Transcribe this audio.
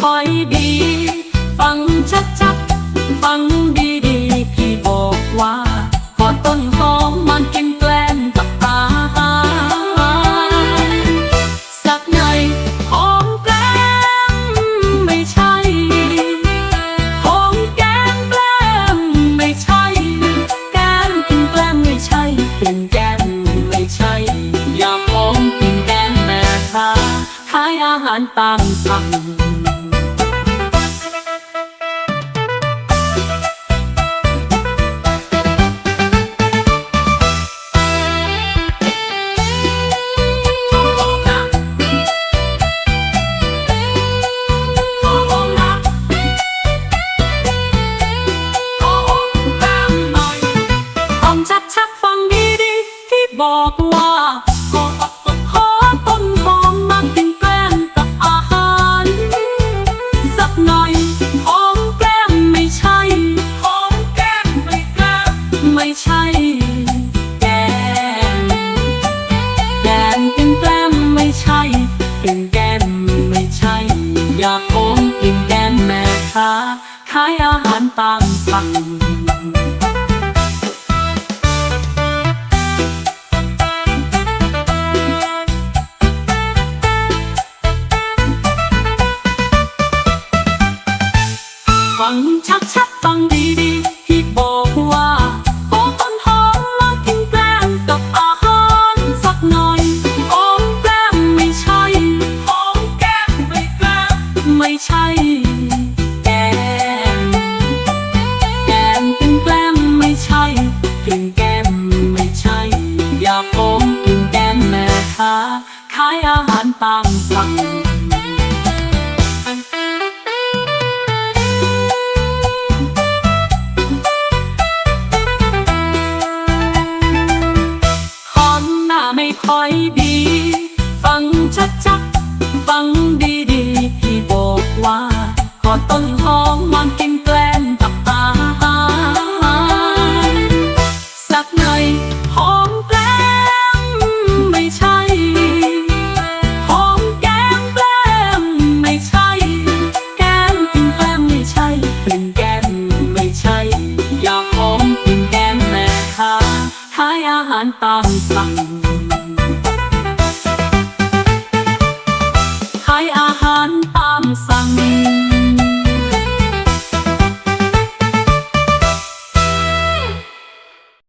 ค่อยดี ฟังชัดชัดฟังดีดีพี่บอกว่าพอต้นหอมมันกินแกล้มกับตาสักหน่อยหอมแกล้มไม่ใช่หอมแก้มแกล้มไม่ใช่ แก้มกินแกล้มไม่ใช่เป็นแก้มไม่ใช่ อย่าหอมกินแก้มแม่ค้าขายอาหารตามสั่ง บอกว่าขอขอต้นหอมมากินแกล้มกับอาหาร สักหน่อยหอมแก้มไม่ใช่หอมแก้มไม่แก้มไม่ใช่แก้มแก้มกินแกล้มไม่ใช่กินแก้มไม่ใช่ อยากหอมกินแก้มแม่ค้าขายอาหารตามสั่ง ฟังชัดๆฟังดีๆที่บอกว่าขอต้นหอมมากินแกล้มกับอาหารสักหน่อยหอมแก้มไม่ใช่หอมแก้มไม่แกล้มไม่ใช่แกมแกมกินแกล้มไม่ใช่กินแก้มไม่ใช่ อย่ากหอมกินแก้มแม่ค้าขายอาหารตามสั่ง ดีๆ ฟังชัดๆ ฟังดีดีพี่บอกว่า ขอต้นหอมมันกินแกล้มกับอาสักหน่อยหอมแกล้มไม่ใช่ หอมแก้มแกล้มไม่ใช่ แก้มกินแกล้มไม่ใช่เป็นแก้มไม่ใช่ อยากหอมกินแก้มแม่ค้าขายอาหารตามสั่ง